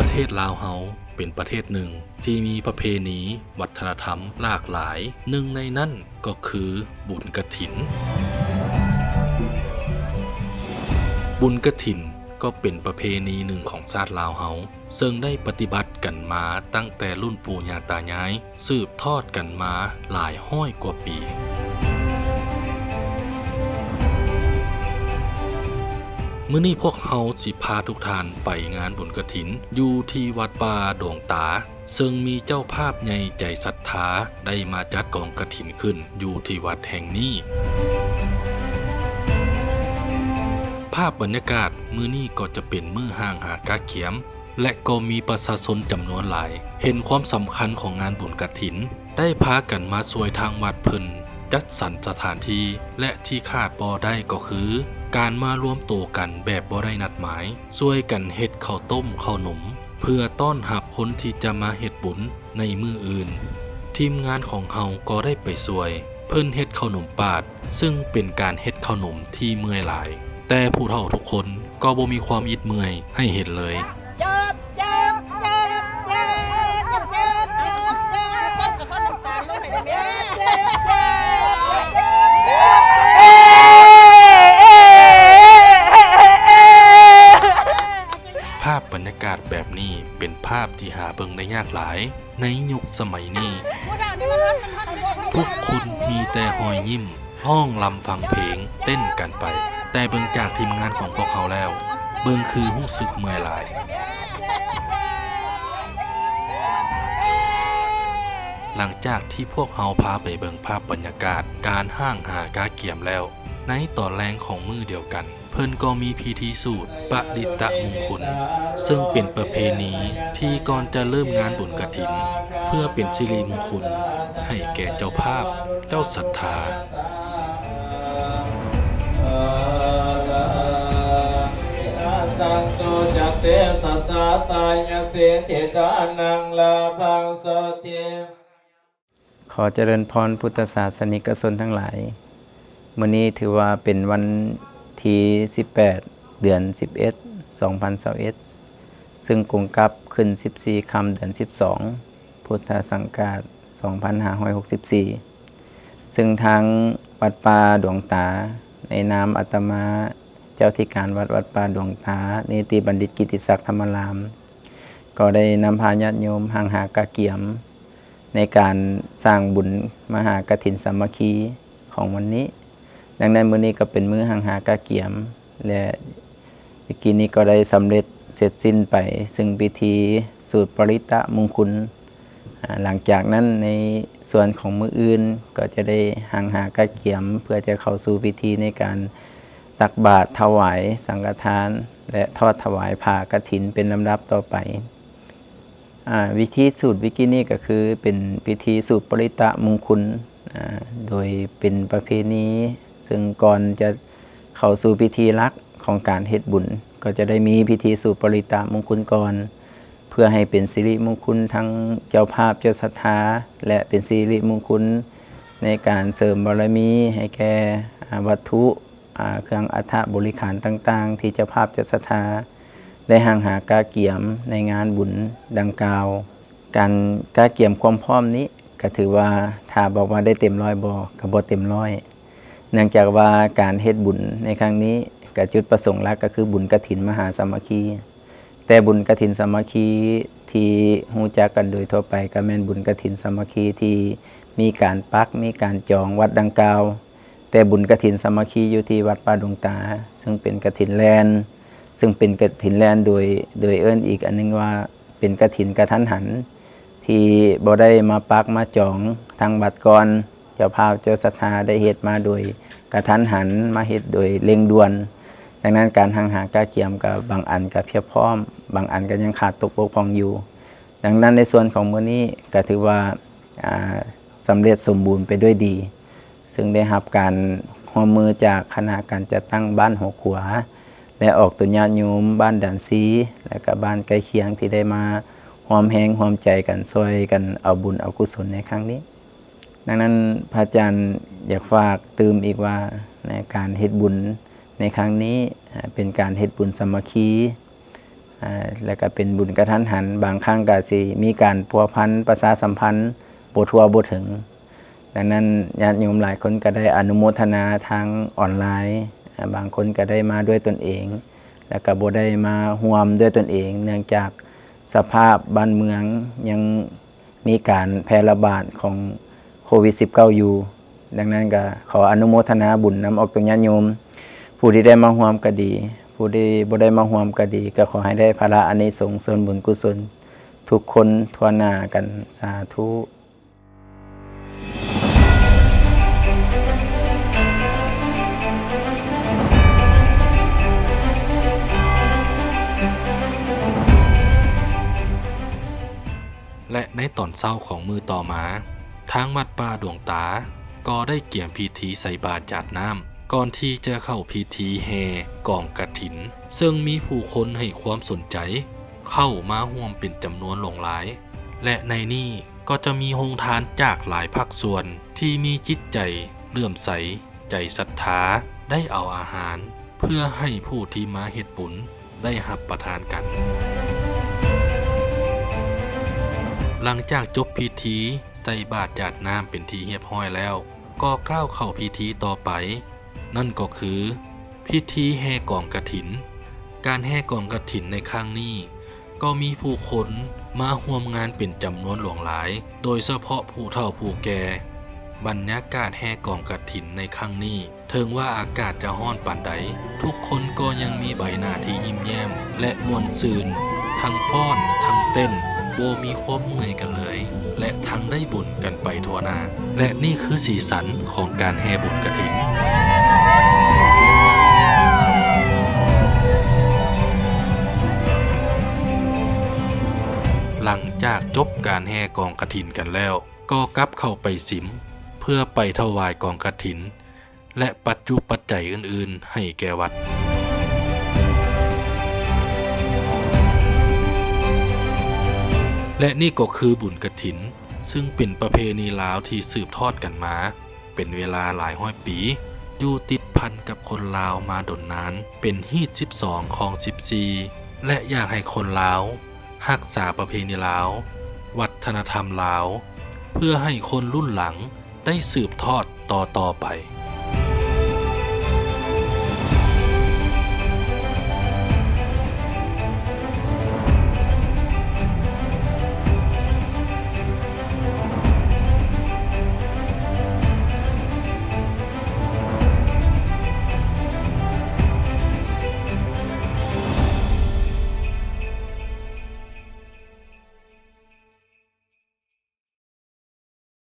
ประเทศลาวเฮาเป็นประเทศหนึ่งที่มีประเพณี วัฒนธรรมหลากหลาย หนึ่งในนั้นก็คือบุญกฐิน บุญกฐินก็เป็นประเพณีหนึ่งของชาติลาวเฮาซึ่งได้ปฏิบัติกันมาตั้งแต่รุ่นปู่ย่าตายาย สืบทอดกันมาหลายห้อยกว่าปี มื้อนี้พวกเฮาสิพาทุกท่านไปงานบุญกฐิน อยู่ที่วัดป่าดวงตา ซึ่งมีเจ้าภาพใหญ่ใจศรัทธาได้มาจัดกองกฐินขึ้น อยู่ที่วัดแห่งนี้ ภาพบรรยากาศมื้อนี้ก็จะเป็นมือห่างหากาเขียม และก็มีประชาชนจำนวนหลาย เห็นความสำคัญของงานบุญกฐิน ได้พากันมาช่วยทางวัดเพิ่นจัดสรรสถานที่และที่ขาดบ่ได้ก็คือ การมารวมตัวกันแบบบ่ได้นัดหมายช่วยกันเฮ็ดข้าวต้มข้าวหนม เพื่อต้อนรับคนที่จะมาเฮ็ดบุญในมืออื่น ทีมงานของเฮาก็ได้ไปช่วย เพิ่นเฮ็ดข้าวหนมปาด ซึ่งเป็นการเฮ็ดข้าวหนมที่เมื่อยหลาย แต่ผู้เฒ่าทุกคนก็บ่มีความอิดเมื่อยให้เห็นเลย ภาพที่หาเบิ่งได้ยากหลาย ในยุคสมัยนี้ทุกคนมีแต่หอยยิ้ม ห้องลำฟังเพลงเต้นกันไป แต่เบิ่งจากทีมงานของพวกเขาแล้ว เบิ่งคือหุ้สึกเมื่อยหลายหลังจากที่พวกเขาพาไปเบิ่งภาพบรรยากาศการห้างหากาเกียมแล้ว ในต่อแรงของมือเดียวกัน เพิ่นก็มีพิธีสูตรปดิตะมงคล ซึ่งเป็นประเพณีที่ก่อนจะเริ่มงานบุญกฐิน เพื่อเป็นสิริมงคล ให้แก่เจ้าภาพเจ้าศรัทธาสันตุจัตเตสัสสะสายเสติตานังลาพังสติขอเจริญพรพุทธศาสนิกชนทั้งหลาย มื้อนี้ถือว่าเป็นวันที่ 18 เดือน 11 2021ซึ่งกุงกับขึ้น 14คำเดือน 12 พุทธสังกาศ2564 ซึ่งทางวัดป่าดวงตา ในนามอาตมาเจ้าที่การวัดวัดป่าดวงตาเนติบัณฑิตกิติศักดิ์ธรรมราม ก็ได้นำพาญาติโยมห่างหากาเกียม ในการสร้างบุญมหากฐินสามัคคีของวันนี้ ดังนั้นมื้อนี้ก็เป็นมื้อหังหากาเกียม และเมื่อกี้นี้ก็ได้สำเร็จเสร็จสิ้นไป ซึ่งพิธีสูตรปริตะมงคลหลังจากนั้นในส่วนของมืออื่นก็จะได้หังหากาเกียม เพื่อจะเข้าสู่พิธีในการตักบาตรถวายสังฆทาน และทอดถวายผ้ากฐินเป็นลำดับต่อไปอวิธีสูตรวิกินี่ก็คือเป็นพิธีสูตรปริตะมงคลโดยเป็นประเพณี ซึ่งก่อนจะเข้าสู่พิธีรักของการเฮ็ดบุญ ก็จะได้มีพิธีสูตรปริตะมงคลก่อนเพื่อให้เป็นสิริมงคลทั้งเจ้าภาพเจ้าศรัทธาและเป็นสิริมงคลในการเสริมบารมีให้แก่วัตถุเครื่องอัฐบริขารต่างๆ ที่เจ้าภาพเจ้าศรัทธาได้ห่างหากาเกียมในงานบุญดังกล่าว การกาเกียมความพร้อมนี้ก็ถือว่าถ้าบอกว่าได้เต็มร้อยบอก็บ่เต็มร้อย เนื่องจากว่าการเฮ็ดบุญในครั้งนี้ก็จุดประสงค์หลักก็คือบุญกฐินมหาสามัคคี แต่บุญกฐินสามัคคีที่ฮูจักกันโดยทั่วไปก็แม่นบุญกฐินสามัคคีที่มีการปักมีการจองวัดดังกล่าว แต่บุญกฐินสามัคคีอยู่ที่วัดป่าดงตา ซึ่งเป็นกฐินแลนซึ่งเป็นกฐินแลนโดยโดยเอิ้นอีกอันนึงว่าเป็นกฐินกระทันหัน ที่บ่ได้มาปักมาจองทางบัตรก่อนเจ้าภาพเจ้าศรัทธาได้เฮ็ดมาโดย กระทันหันมาเฮ็ดโดยเร่งด่วนดังนั้นการห่างหากาเกียมกับบางอันก็เพียบพร้อม บางอันก็ยังขาดตกบกพร่องอยู่ ดังนั้นในส่วนของมื้อนี้ก็ถือว่าอ่าสำเร็จสมบูรณ์ไปด้วยดี ซึ่งได้รับการร่วมือจากคณะการจัดตั้งบ้านหัวขัวและออกตุญาโยมบ้านด่านซีและก็บ้านใกล้เคียงที่ได้มาหอมแหงหอมใจกันช่วยกันเอาบุญเอากุศลในครั้งนี้ ดังนั้นพระอาจารย์อยากฝากเติมอีกว่าในการเฮ็ดบุญในครั้งนี้เป็นการเฮ็ดบุญสมัคคีแล้วก็เป็นบุญกระทันหัน บางครั้งก็สิมีการพัวพันประชาสัมพันธ์บ่ทั่วบ่ถึง ดังนั้นญาติโยมหลายคนก็ได้อนุโมทนาทางออนไลน์ บางคนก็ได้มาด้วยตนเอง แล้วก็บ่ได้มาร่วมด้วยตนเอง เนื่องจากสภาพบ้านเมืองยังมีการแพร่ระบาดของ โควิด -19 อยู่ ดังนั้นก็ขออนุโมทนาบุญนำออกจากญาติโยม ผู้ที่ได้มาร่วมก็ดี ผู้ที่บ่ได้มาร่วมก็ดี ก็ขอให้ได้ภาระอานิสงส์ส่วนบุญกุศล ทุกคนทั่วหน้ากันสาธุและในตอนเศร้าของมือต่อมา ทางวัดป่าดวงตา ก็ได้เกี่ยมพิธีใส่บาตรหยาดน้ำก่อนที่จะเข้าพิธีแห่กองกระถิน ซึ่งมีผู้คนให้ความสนใจ เข้ามาร่วมเป็นจำนวนหลงหลาย และในนี่ก็จะมีโฮงทานจากหลายภาคส่วนที่มีจิตใจเลื่อมใส ใจศรัทธาได้เอาอาหาร เพื่อให้ผู้ที่มาเฮ็ดบุญได้หับประทานกัน หลังจากจบพิธี ใส่บาตรหยาดน้ำเป็นทีเรียบร้อยแล้ว ก็ก้าวเข้าพิธีต่อไป นั่นก็คือ พิธีแห่กองกระถิน การแห่กองกระถินในครั้งนี้ ก็มีผู้คนมาร่วมงานเป็นจำนวนหลวงหลาย โดยเฉพาะผู้เฒ่าผู้แก่บรรยากาศแห่กองกระถินในครั้งนี้ถึงว่าอากาศจะห้อนปานใด ทุกคนก็ยังมีใบหน้าที่ยิ้มแย้ม และมวลซืน ทั้งฟ้อน ทั้งเต้น โบมีความเมื่อยกันเลย และทั้งได้บุญกันไปทั่วหน้า และนี่คือสีสันของการแห่บุญกระถินหลังจากจบการแห่กองกระถินกันแล้ว ก็กลับเข้าไปสิม เพื่อไปถวายกองกระถิน และปัจจุปัจจัยอื่นๆ ให้แก่วัด และนี่ก็คือบุญกระถิน ซึ่งเป็นประเพณีลาวที่สืบทอดกันมา เป็นเวลาหลายห้อยปี อยู่ติดพันกับคนลาวมาดนนาน เป็นฮีด12ของ 14 และอยากให้คนลาวรักษาประเพณีลาว วัฒนธรรมลาว เพื่อให้คนรุ่นหลังได้สืบทอดต่อต่อไป